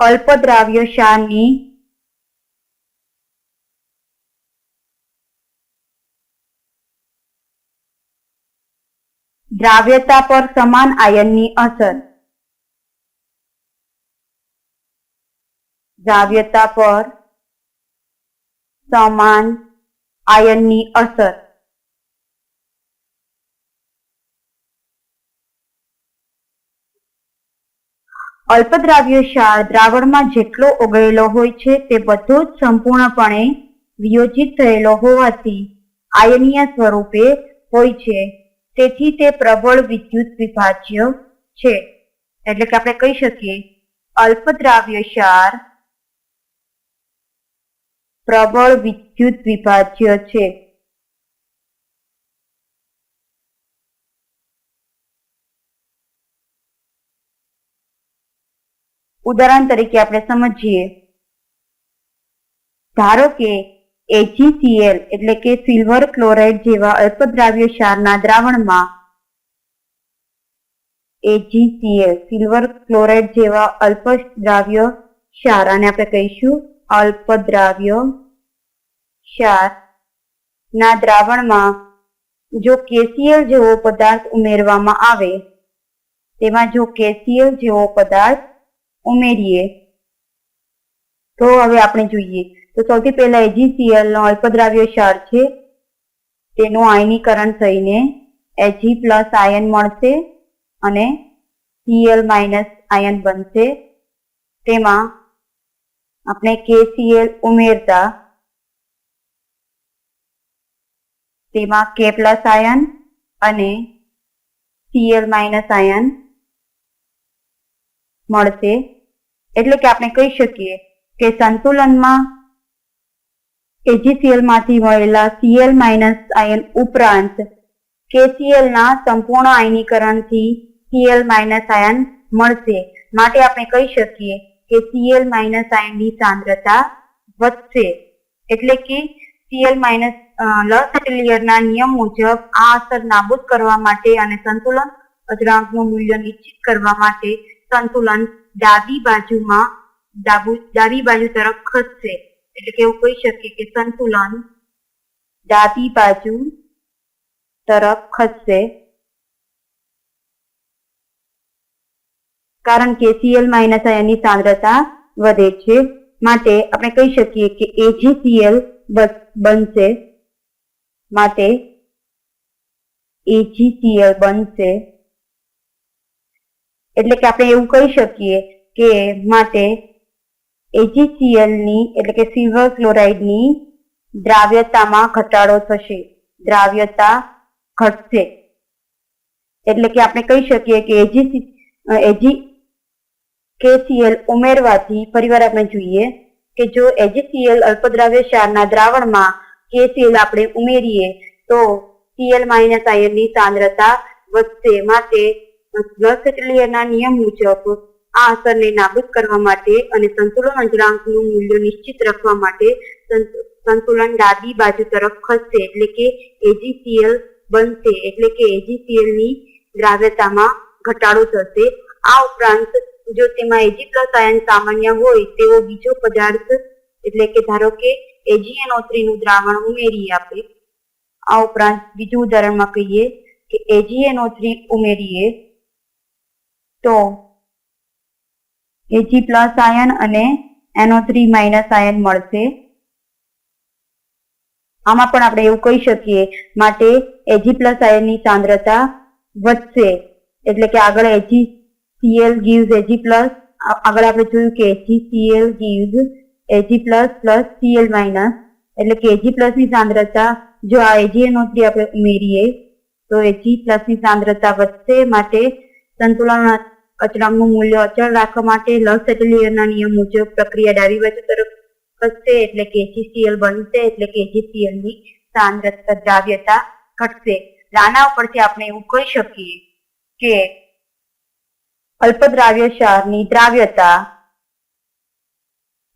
અલ્પદ્રાવ્ય ક્ષારની દ્રાવ્યતા પર સમાન આયનની અસર. દ્રાવ્યતા પર સમાન આયનની અસર. અલ્પદ્રાવ્ય ક્ષાર દ્રાવણમાં જેટલો ઓગળેલો હોય છે તે બધો જ સંપૂર્ણપણે વિયોજિત થયેલો હોવાથી આયનીય સ્વરૂપે હોય છે. તેથી તે પ્રબળ વિદ્યુત વિભાજ્ય છે. એટલે કે આપણે કહી શકીએ, અલ્પદ્રાવ્ય ક્ષાર પ્રબળ વિદ્યુત વિભાજ્ય છે. ઉદાહરણ તરીકે આપણે સમજીએ. ધારો કે એજીસીએલ એટલે કે સિલ્વર ક્લોરાઇડ જેવા અલ્પદ્રાવ્ય ક્ષારના દ્રાવણમાં A G C L silver chloride જેવા અલ્પદ્રાવ્ય ક્ષાર આને આપણે કહીશું અલ્પદ્રાવ્ય ક્ષાર ના દ્રાવણમાં જો કેસીએલ જેવો પદાર્થ ઉમેરવામાં આવે, તેમાં જો કેસીએલ જેવો પદાર્થ ઉમેરીએ. તો હવે આપણે જોઈએ. તો સૌથી પહેલા એજીસીએલ નો અલ્પદ્રાવ્ય ક્ષાર છે. તેનું આયનીકરણ થઈને એજી પ્લસ આયન મળશે અને Cl માઇનસ આયન બનશે. તેમાં આપણે KCl ઉમેરતા તેમાં K પ્લસ આયન અને Cl માઇનસ આયન મળશે. એટલે કે આપણે કહી શકીએ કે સંતુલનમાં માંથી મળેલા સીએલ માઇનસ આયન ઉપરાંત ના સંપૂર્ણ આયનીકરણથી સીએલ માઇનસ આયન મળશે. માટે આપણે કહી શકીએ કે સીએલ માઇનસ આયનની સાંદ્રતા વધશે. એટલે કે સીએલ માઇનસ લસટેલિયરના નિયમ મુજબ આ અસર નાબૂદ કરવા માટે અને સંતુલન અચળાંકનું મૂલ્ય નિશ્ચિત કરવા માટે સંતુલન ડાબી બાજુમાં, ડાબુ બાજુ તરફ ખસશે. એટલે કે એવું કહી શકીએ કે સંતુલન ડાબી બાજુ તરફ ખસશે. કારણ કે સીએલ માઇનસ આયનની સાંદ્રતા વધે છે. માટે આપણે કહી શકીએ કે એજીસીએલ બનશે. માટે એજીસીએલ બનશે. એટલે કે આપણે એવું કહી શકીએ કે માટે એજીસીએલની એટલે કે સિલ્વર ક્લોરાઇડની દ્રાવ્યતામાં ઘટાડો થશે. દ્રાવ્યતા ઘટશે. એટલે કે આપણે કહી શકીએ કે એજી એજી કેસીએલ ઉમેરવાથી, ફરીવાર આપણે જોઈએ કે જો એજીસીએલ અલ્પદ્રાવ્ય ક્ષારના દ્રાવણમાં કેસીએલ આપણે ઉમેરીએ તો સીએલ માઇનસ આયનની સાંદ્રતા વધશે. માટે લસટેલિયરના નિયમ મુજબ આ અસરને નાબૂદ કરવા માટે અને સંતુલન અચળાંકનું મૂલ્ય નિશ્ચિત રાખવા માટે સંતુલન ડાબી બાજુ તરફ ખસશે એટલે કે એજીસીએલ બનશે એટલે કે એજીસીએલની દ્રાવ્યતામાં ઘટાડો થશે. આ ઉપરાંત જો તેમાં એજી પ્લસ આયન સામાન્ય હોય તેવો બીજો પદાર્થ એટલે કે ધારો કે એજીએનઓ નું દ્રાવણ ઉમેરી આપે. આ ઉપરાંત બીજું ઉદાહરણમાં કહીએ કે AgNO3 ઉમેરીએ તો એજી પ્લસ આયન અને એનો થ્રી માઇનસ આયન મળશે. આમાં પણ આપણે એવું કહી શકીએ, માટે એજી પ્લસ આયનની સાંદ્રતા વધશે. એટલે કે આગળ A G C L gives A G plus આગળ આપણે જોયું કે A G C L gives A G plus plus C L minus એટલે કે એજી પ્લસની સાંદ્રતા, જો આ એજી એનો થ્રી આપણે ઉમેરીએ, તો એજી પ્લસની સાંદ્રતા વધશે, માટે સંતુલન અચળાંકનું મૂલ્ય અચળ રાખવા માટે લસટેલિયરના નિયમ મુજબ પ્રક્રિયા ડાબી બાજુ તરફ ખસશે એટલે કે AgCl બનશે એટલે કે AgCl ની સાંદ્રતા દ્રાવ્યતા ઘટશે. આના ઉપરથી આપણે એવું કહી શકીએ કે અલ્પદ્રાવ્ય ક્ષારની દ્રાવ્યતા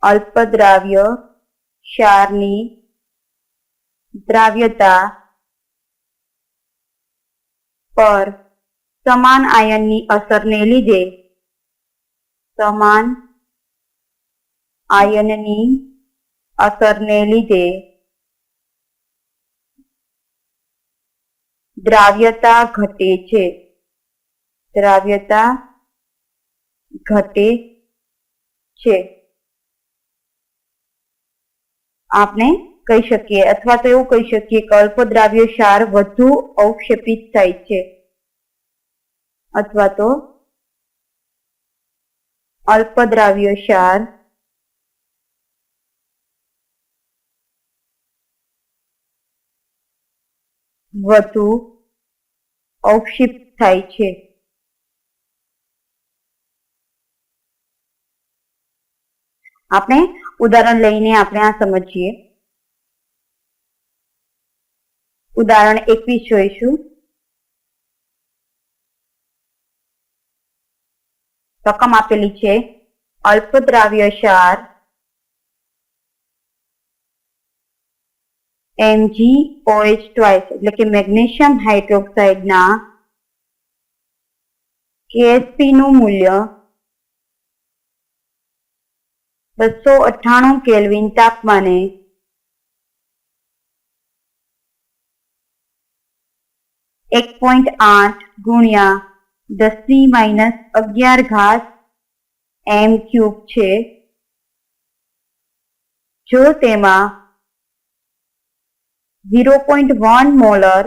અલ્પદ્રાવ્ય ક્ષારની દ્રાવ્યતા પર સમાન આયનની અસરને લીધે. સમાન આયનની અસરને લીધે. દ્રાવ્યતા ઘટે છે. દ્રાવ્યતા ઘટે છે. આપણે કહી શકીએ અથવા તો એવું કહી શકીએ કે અલ્પદ્રાવ્ય ક્ષાર વધુ અવક્ષેપિત થાય છે. અથવા તો અલ્પદ્રાવ્ય ક્ષાર. વધુ અવક્ષિપ્ત થાય છે. આપણે ઉદાહરણ લઈને આપણે આ સમજીએ. ઉદાહરણ એકવીસ જોઈશું. રકમ આપેલી છે. અલ્પદ્રાવ્ય ક્ષાર MgOH ટ્વાઇસ એટલે કે મેગ્નેશિયમ હાઇડ્રોક્સાઇડના કેએસપી નું મૂલ્ય બસો અઠ્ઠાણું કેલ્વિન તાપમાને એક પોઈન્ટ આઠ ગુણ્યા દસની માઇનસ અગિયાર ઘાત એમ ક્યુબ છે. જો તેમાં zero point one molar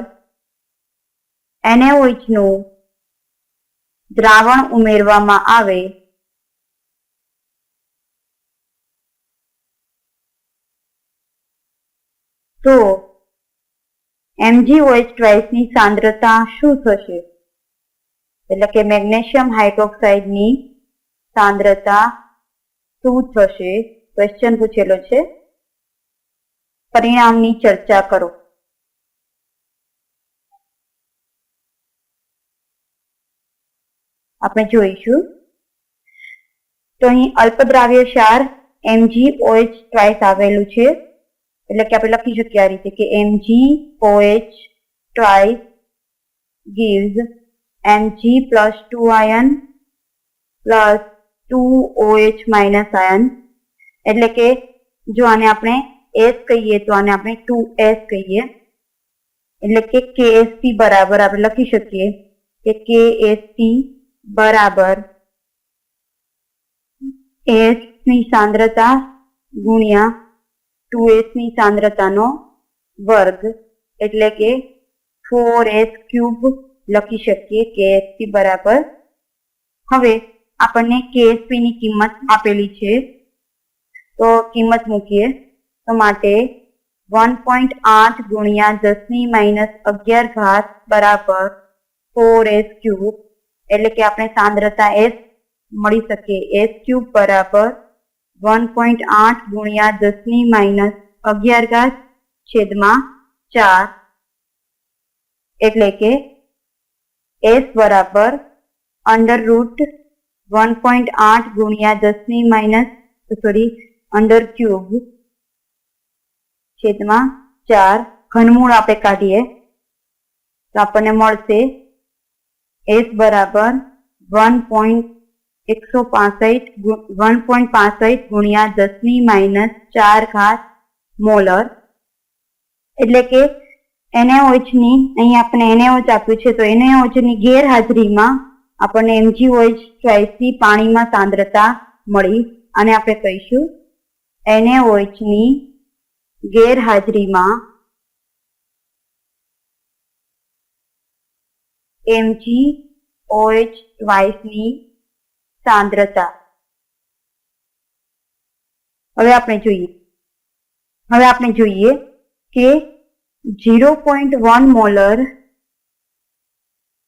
NaOH નું દ્રાવણ ઉમેરવામાં આવે, તો એમજીઓએચ ટ્વાઇસની સાંદ્રતા શું થશે? એટલે કે મેગ્નેશિયમ હાઇડ્રોક્સાઇડની સાંદ્રતા શું થશે? ક્વેશ્ચન પૂછેલો છે. પરિણામની ચર્ચા કરો. આપણે જોઈશું. તો અહીં અલ્પદ્રાવ્ય ક્ષાર એમજી ઓએચ ટ્વાઇસ આવેલું છે. એટલે કે આપણે લખી શકીએ આ રીતે કે M G O H twice gives Mg plus 2 ion plus 2OH minus ion. એટલે કે જો આને આપણે S કહીએ તો આને આપણે 2S કહીએ. એટલે કે KSP બરાબર આપણે લખી શકીએ કે KSP બરાબર S ની સાંદ્રતા ગુણ્યા 2S ની સાંદ્રતાનો વર્ગ. એટલે કે 4S ક્યુબ લખી શકીએ KSP બરાબર. હવે આપણને KSP ની કિંમત આપેલી છે. તો કિંમત મૂકીએ. તો માટે વન પોઈન્ટ આઠ ગુણ્યા દસની માઇનસ અગિયાર ઘાત બરાબર ફોર એસ ક્યુબ એટલે કે આપણે સાંદ્રતા એસ મળી શકે એસ ક્યુબ બરાબર વન પોઈન્ટ આઠ ગુણ્યા દસની માઇનસ અગિયાર ઘાત છેદમાં ચાર. એટલે કે એસ બરાબર અંડર રૂટ વન પોઈન્ટ આઠ ગુણ્યા દસની માઇનસ સોરી અંડર ક્યુબ છેદમાં ચાર ઘનમૂળ આપણે કાઢીએ. તો આપણને મળશે એસ બરાબર વન પોઈન્ટ એકસો પાસઠ વન પોઈન્ટ પાસઠ ગુણ્યા દસની માઇનસ ચાર ઘાત મોલર. એટલે કે NaOH ની અહીં આપણે NaOH આપ્યું છે, તો NaOH ની ગેરહાજરીમાં આપણને એમજીઓએચ ચોઈસી પાણીમાં સાંદ્રતા મળી. અને આપણે કહીશું NaOH ની ગેરહાજરીમાં એમજી ઓએચ વાઇસની સાંદ્રતા. હવે આપણે જોઈએ, હવે આપણે જોઈએ કે zero point one molar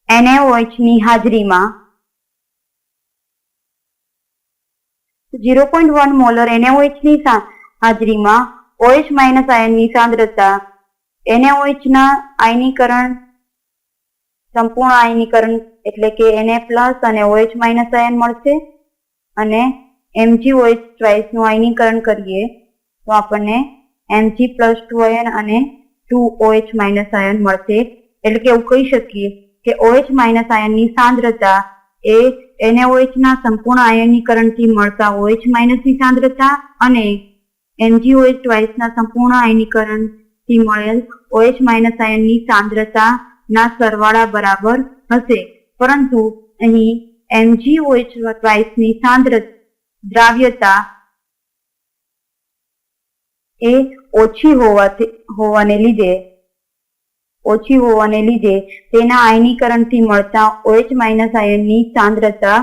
NaOH ની હાજરીમાં. Zero point one molar NaOH ની હાજરીમાં ઓએચ માઇનસ આયનની સાંદ્રતા NaOH ના આયનીકરણ, સંપૂર્ણ આયનીકરણ એટલે કે એનએ પ્લસ અને ઓએચ માઇનસ આયન મળશે અને એમજી ટ્વાઇસનું આયનીકરણ કરીએ તો આપણને એમજી પ્લસ ટુ આયન અને ટુ ઓએચ માઇનસ આયન મળશે. એટલે કે એવું કહી શકીએ કે ઓએચ માઇનસ આયનની સાંદ્રતા એ એનએઓએચ ના સંપૂર્ણ આયનીકરણથી મળતા OH ની સાંદ્રતા અને એનજીઓએચ ટ્વાઇસ ના સંપૂર્ણ આયનીકરણથી મળેલ OH આયનની સાંદ્રતા ના સરવાળા બરાબર હશે. પરંતુ અહીં એનજીઓએચ ટ્વાઇસની સાંદ્ર દ્રાવ્યતા એ ઓછી હોવાથી, હોવાને લીધે, ઓછી હોવાને લીધે તેના આયનીકરણથી મળતા ઓએચ માઇનસ આયનની સાંદ્રતા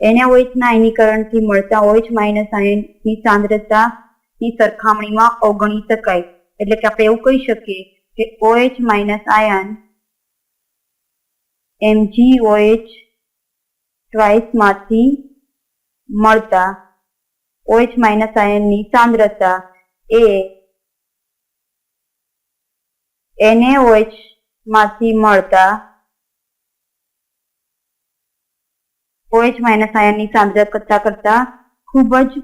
એનએઓએચના આયનીકરણથી મળતા OH આયનની સાંદ્રતાની સરખામણીમાં અવગણી શકાય. એટલે કે આપણે એવું કહી શકીએ કે ઓએચ માઇનસ આયન એમજીઓએચ ટ્વાઇસમાંથી મળતા ઓએચ માઇનસ આયનની સાંદ્રતા એ NaOH માંથી મળતા OH આયનની સાંદ્રતા કરતા કરતા ખૂબ જ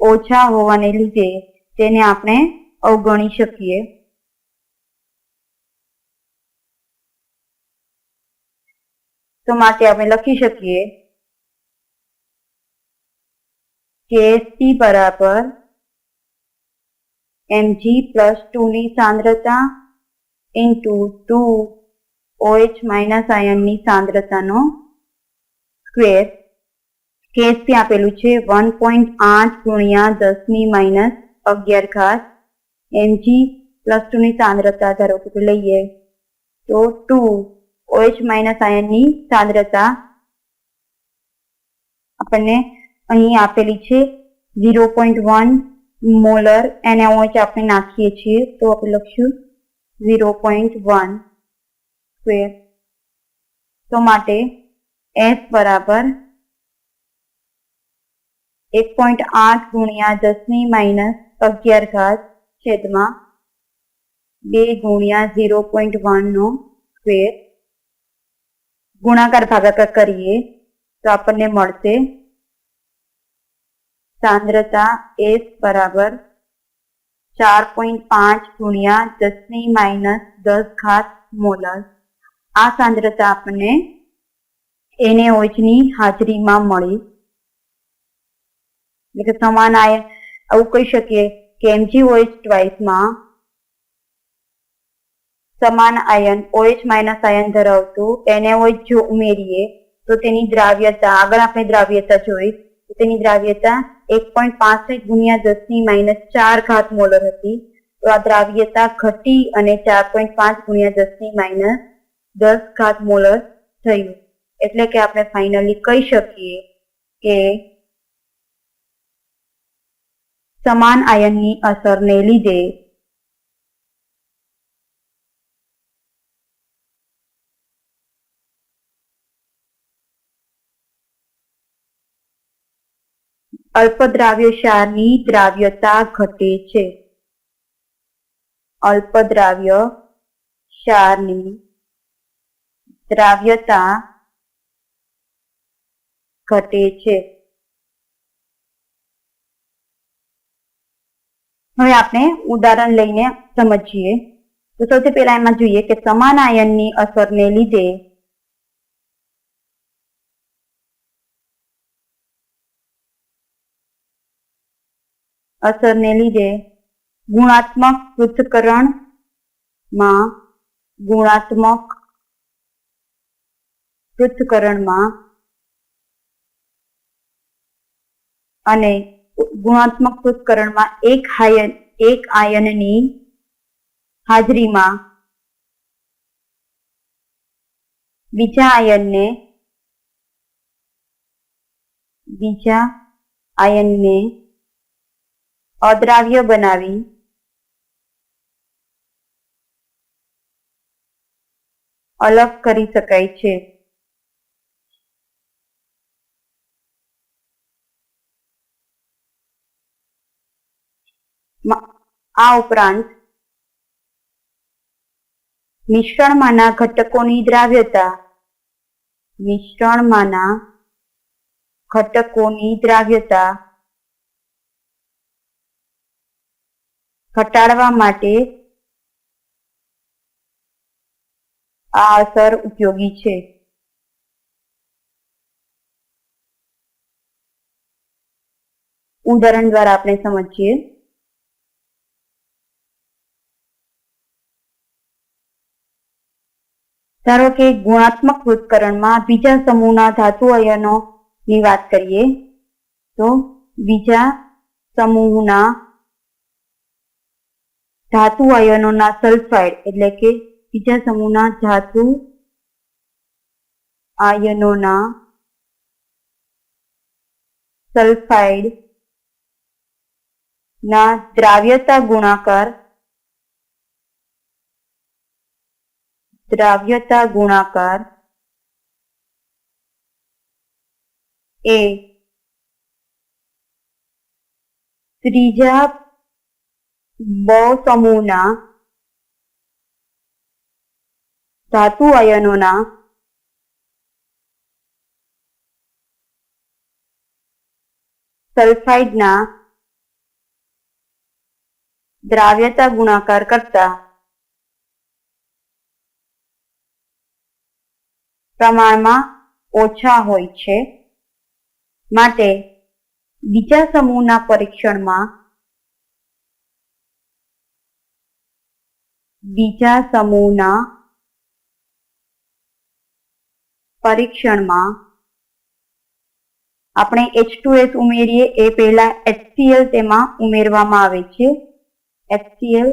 ઓછા હોવાને લીધે તેને આપણે અવગણી શકીએ. તો માટે આપણે લખી શકીએ કે સી બરાબર એમજી પ્લસ ટુ ની સાંદ્રતા into two O H minus આયનની સાંદ્રતાનો સ્ક્વેર કેસથી આપેલું છે વન પોઈન્ટ આઠ ગુણ્યા દસની માઇનસ અગિયાર ઘાત એમજી પ્લસ ટુ ની સાંદ્રતા ધારો કે લઈએ તો ટુ ઓએચ માઇનસ આયનની સાંદ્રતા આપણને અહીં આપેલી છે ઝીરો પોઈન્ટ વન મોલર એને ઓએચ આપણે નાખીએ છીએ તો આપણે લખશું ઝીરો પોઈન્ટ વન સ્ક્વેર તો માટે એસ બરાબર એક પોઈન્ટ આઠ ગુણ્યા દસની માઇનસ અગિયાર ઘાત છેદમાં બે ગુણ્યા ઝીરો પોઈન્ટ વન નો સ્ક્વેર ગુણાકાર ભાગાકાર કરીએ તો આપણને મળશે સાંદ્રતા એસ બરાબર ચાર પોઈન્ટ પાંચ ગુણ્યા દસની માઇનસ દસ ઘાત મોલર. આ સાંદ્રતા આપણને એને ઓજની હાજરીમાં મળી. એટલે સમાન આયન આવું કહી શકીએ કે એમજી ઓએચ ટ્વાઇસમાં સમાન આયન, ઓએચ માઇનસ આયન ધરાવતું, એને ઓએચ જો ઉમેરીએ, તો તેની દ્રાવ્યતા, આગળ આપણે દ્રાવ્યતા જોઈ તો તેની દ્રાવ્યતા એક પોઈન્ટ પાસઠ ગુણ્યા દસની માઇનસ ચાર ઘાત મોલર હતી. તો આ દ્રાવ્યતા ઘટી અને ચાર પોઈન્ટ પાંચ ગુણ્યા દસની માઇનસ દસ ઘાત મોલર થયું. એટલે કે આપણે ફાઇનલી કહી શકીએ કે સમાન આયનની અસરને લીધે અલ્પદ્રાવ્ય ક્ષારની દ્રાવ્યતા ઘટે છે. અલ્પદ્રાવ્ય ક્ષારની દ્રાવ્યતા ઘટે છે. હવે આપણે ઉદાહરણ લઈને સમજીએ. તો સૌથી પહેલા એમાં જોઈએ કે સમાન આયનની અસરને લીધે અસરને લીધે ગુણાત્મક પૃથ્થકરણમાં ગુણાત્મક પૃથ્થકરણમાં અને ગુણાત્મક પૃથ્થકરણમાં એક આયન, એક આયનની હાજરીમાં બીજા આયનને બીજા આયનને અદ્રાવ્ય બનાવી. અલગ કરી શકાય છે. આ ઉપરાંત મિશ્રણમાંના ઘટકોની દ્રાવ્યતા મિશ્રણમાંના ઘટકોની દ્રાવ્યતા ઘટાડવા માટે આ અસર ઉપયોગી છે. ઉદાહરણ દ્વારા આપણે સમજીએ. ધારો કે ગુણાત્મક વૃત્તકરણમાં બીજા સમૂહના ધાતુ અયનો ની વાત કરીએ, તો બીજા સમૂહના ધાતુ આયનોના સલ્ફાઇડ એટલે કે બીજા સમૂહના ધાતુ આયનોના સલ્ફાઇડ ના દ્રાવ્યતા ગુણાકાર દ્રાવ્યતા ગુણાકાર એ ત્રીજા બ સમૂહના ધાતુ આયનોના સલ્ફાઇડના દ્રાવ્યતા ગુણાકાર કરતા પ્રમાણમાં ઓછા હોય છે. માટે બીજા સમૂહના પરીક્ષણમાં બીજા સમૂહના પરીક્ષણમાં આપણે H2S ઉમેરીએ એ પહેલા HCl તેમાં ઉમેરવામાં આવે છે. HCl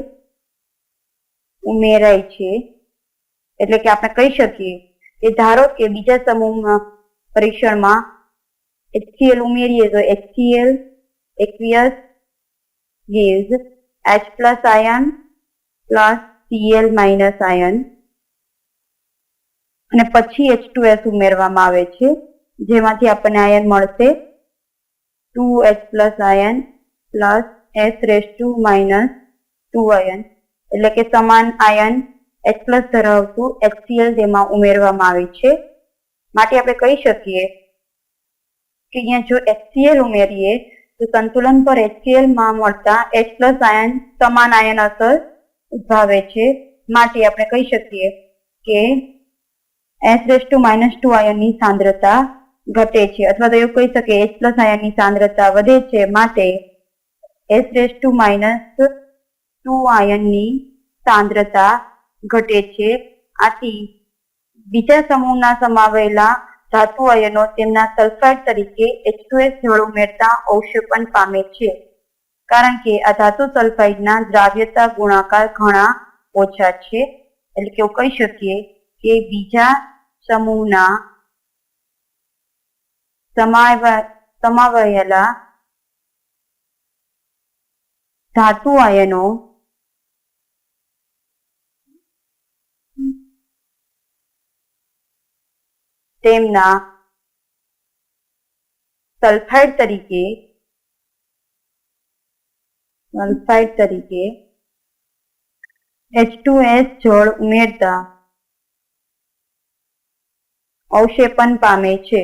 ઉમેરાય છે. એટલે કે આપણે કહી શકીએ કે ધારો કે બીજા સમૂહમાં પરીક્ષણમાં HCl ઉમેરીએ તો HCl aqueous gives H plus ion plus Cl minus ion અને પછી H2S ઉમેરવામાં આવે છે. જેમાંથી આપણને આયન મળશે. Two H plus ion plus S raised to minus two ion એટલે કે સમાન આયન એચ પ્લસ ધરાવતું એચસીએલ તેમાં ઉમેરવામાં આવે છે. માટે આપણે કહી શકીએ કે અહીંયા જો એચસીએલ ઉમેરીએ, તો સંતુલન પર એચસીએલમાં મળતા એચ પ્લસ આયન સમાન આયન અસર ઉદ્ભવે છે. માટે આપણે કહી શકીએ કે એસ raised to minus 2 આયનની સાંદ્રતા ઘટે છે. અથવા તો એવું કહી શકીએ એચ પ્લસ આયનની સાંદ્રતા વધે છે. માટે એસ raised to minus 2 આયનની સાંદ્રતા ઘટે છે. આથી બીજા સમૂહના સમાવેલા ધાતુ આયનો તેમના સલ્ફાઇડ તરીકે H2S જળ ઉમેરતા અવક્ષેપણ પામે છે. કારણ કે આ ધાતુ સલ્ફાઇડના દ્રાવ્યતા ગુણાકાર ઘણા ઓછા છે. એટલે કે કહી શકીએ કે બીજા સમૂહના સમાવ- સમાવાયેલા ધાતુ આયનો તેમના સલ્ફાઇડ તરીકે સલ્ફાઇડ તરીકે H2S જળ ઉમેરતા અવક્ષેપણ પામે છે.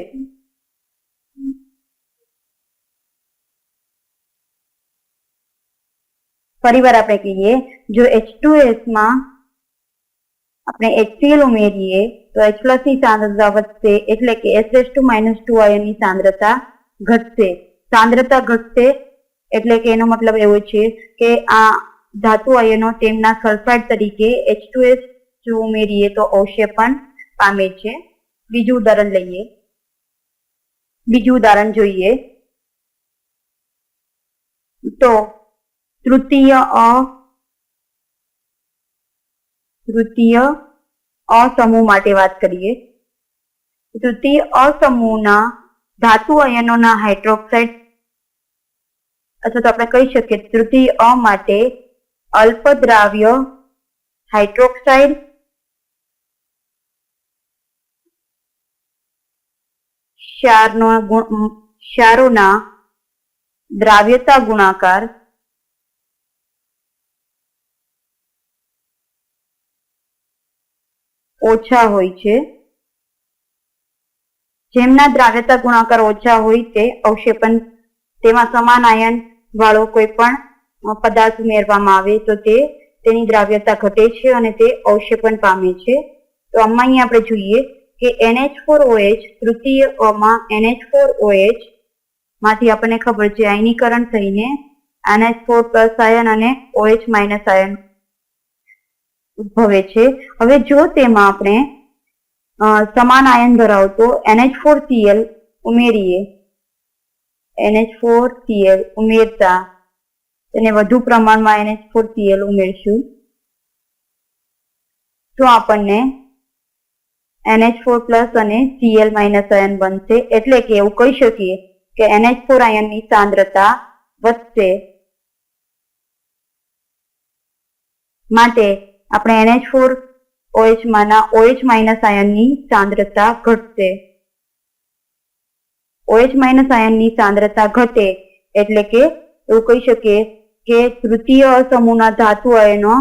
ફરીવાર આપણે કહીએ, જો H2S માં આપણે HCl ઉમેરીએ, તો H ની સાંદ્રતા વધશે એટલે કે S raised to minus 2 ion ની સાંદ્રતા ઘટશે. સાંદ્રતા ઘટશે એટલે કે એનો મતલબ એવો છે કે આ ધાતુ આયનો તેમના સલ્ફાઇડ તરીકે H2S જો ઉમેરીએ તો અવક્ષેપણ પામે છે. બીજું ઉદાહરણ લઈએ. બીજું ઉદાહરણ જોઈએ. તો તૃતીય અ તૃતીય અસમૂહ માટે વાત કરીએ. તૃતીય અસમૂહના ધાતુ આયનોના હાઇડ્રોક્સાઇડ અથવા તો આપણે કહી શકીએ તૃતીય અ માટે અલ્પદ્રાવ્ય હાઇડ્રોક્સાઇડ ક્ષારનો ક્ષારોના દ્રાવ્યતા ગુણાકાર ઓછા હોય છે. જેમના દ્રાવ્યતા ગુણાકાર ઓછા હોય તે અવક્ષેપણ તેમાં સમાન આયન વાળો કોઈ પણ પદાર્થ ઉમેરવામાં આવે તો તે તેની દ્રાવ્યતા ઘટે છે અને તે અવક્ષેપણ પામે છે. તો આમાં અહીંયા આપણે જોઈએ કે એનએચ ફોર ઓએચ તૃતીય અમાં NH4OH માંથી આપણને ખબર છે આયનીકરણ થઈને એનએચ ફોર પ્લસ આયન અને ઓએચ માઇનસ આયન ઉદ્ભવે છે. હવે જો તેમાં આપણે સમાન આયન ધરાવતો એનએચ ફોર સીએલ ઉમેરીએ NH4Cl ઉમેરતા, તેને વધુ પ્રમાણમાં એનએચ ફોર સીએલ ઉમેરશું. તો આપણને એનએચ ફોર પ્લસ અને સીએલ માઇનસ આયન બનશે. એટલે કે એવું કહી શકીએ કે એનએચ ફોર આયનની સાંદ્રતા વધશે. માટે આપણે N H four O H માંના ઓએચ માઇનસ આયનની સાંદ્રતા ઘટશે. OH માઇનસ આયનની સાંદ્રતા ઘટે એટલે કે એવું કહી શકીએ કે તૃતીય સમૂહના ધાતુ આયનો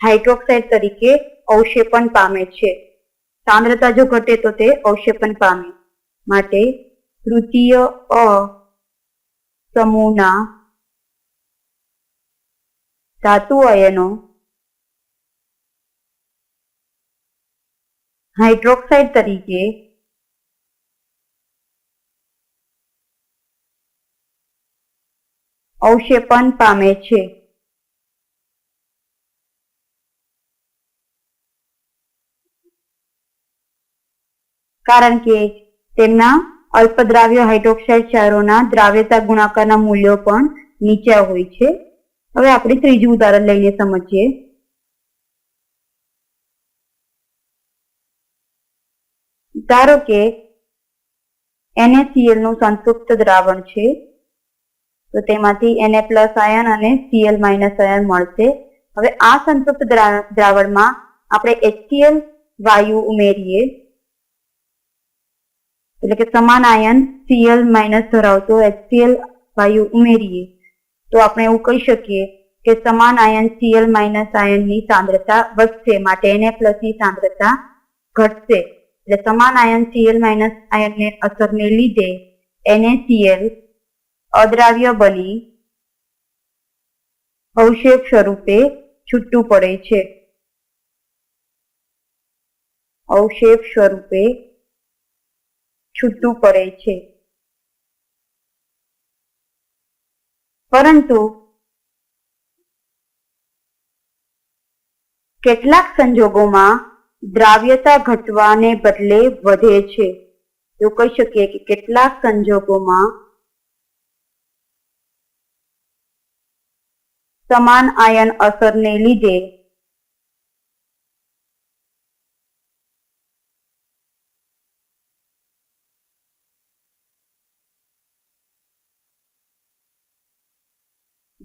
હાઇડ્રોક્સાઇડ તરીકે અવક્ષેપણ પામે છે. સાંદ્રતા જો ઘટે તો તે અવક્ષેપણ પામે. માટે તૃતીય અ સમૂહના ધાતુ આયનો હાઇડ્રોક્સાઇડ તરીકે અવક્ષેપણ પામે છે. કારણ કે તેમના અલ્પદ્રાવ્ય હાઇડ્રોક્સાઇડ ક્ષારોના દ્રાવ્યતા ગુણાકારના મૂલ્યો પણ નીચા હોય છે. હવે આપણે ત્રીજું ઉદાહરણ લઈને સમજીએ. ધારો કે એનએસીએલનું સંતૃપ્ત દ્રાવણ છે. તો તેમાંથી એને પ્લસ આયન અને સીએલ માઇનસ આયન મળશે. હવે આ સંતૃપ્ત દ્રાવણમાં આપણે એચસીએલ વાયુ ઉમેરીએ. એટલે કે સમાન આયન સીએલ માઇનસ ધરાવતો એચસીએલ વાયુ ઉમેરીએ. તો આપણે એવું કહી શકીએ કે સમાન આયન સીએલ માઇનસ આયનની સાંદ્રતા વધશે, માટે એને પ્લસની સાંદ્રતા ઘટશે. એટલે સમાન આયન સીએલ માઇનસ આયનને અસરને લીધે NaCl અદ્રાવ્ય બની અવક્ષેપ સ્વરૂપે છૂટું પડે છે. અવક્ષેપ સ્વરૂપે છૂટું પડે છે. પરંતુ કેટલાક સંજોગોમાં દ્રાવ્યતા ઘટવાને બદલે વધે છે. એવું કહી શકીએ કે કેટલાક સંજોગોમાં સમાન આયન અસરને લીધે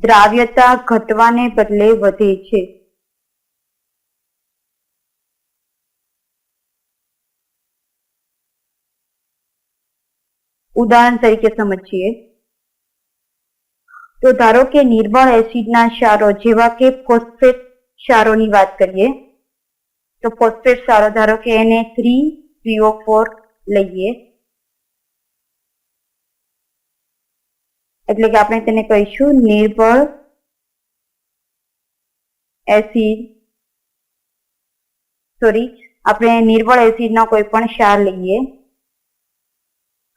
દ્રાવ્યતા ઘટવાને બદલે વધે છે. ઉદાહરણ તરીકે સમજીએ. તો ધારો કે નિર્બળ એસિડના ક્ષારો, જેવા કે ફોસ્ફેટ ક્ષારોની વાત કરીએ, તો ફોસ્ફેટ ક્ષારો ધારો કે એને થ્રી સીઓ ફોર લઈએ. એટલે કે આપણે તેને કહીશું નિર્બળ એસિડ. સોરી આપણે નિર્બળ એસિડનો કોઈ પણ ક્ષાર લઈએ.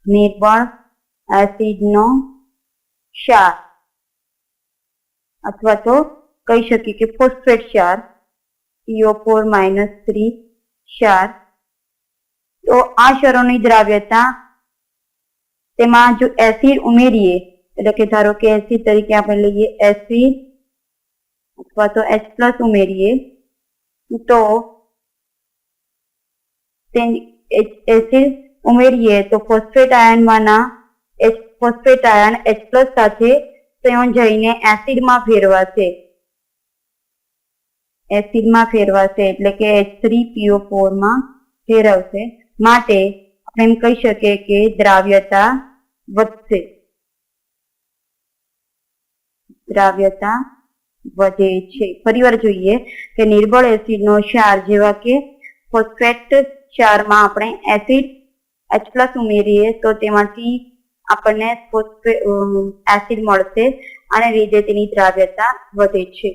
નિર્બળ એસિડનો ક્ષાર. અથવા તો કહી શકીએ કે ફોસ્ફેટ ક્ષાર સીઓ ફોર માઇનસ થ્રી ક્ષાર તો આ ક્ષારોની દ્રાવ્યતા તેમાં જો એસિડ ઉમેરીએ એટલે કે ધારો કે એસિડ તરીકે આપણે લઈએ એસિડ અથવા તો એચ પ્લસ ઉમેરીએ તો તે એસિડ ઉમેરીએ તો ફોસ્ફેટ આયનમાંના એચ ફોસ્ફેટ આયન એચ પ્લસ સાથે સંયોજન જઈને એસિડમાં ફેરવાશે. એસિડમાં ફેરવાશે એટલે કે એચ થ્રી ફેરવશે. માટે એમ કહી શકીએ કે દ્રાવ્યતા વધશે. દ્રાવ્યતા વધે છે. ફરીવાર જોઈએ કે નિર્બળ એસિડનો ક્ષાર જેવા કે ફોસ્ફેટ ક્ષારમાં આપણે એસિડ એચ ઉમેરીએ તો તેમાંથી આપણને એસિડ મળશે અને લીધે તેની દ્રાવ્યતા વધે છે.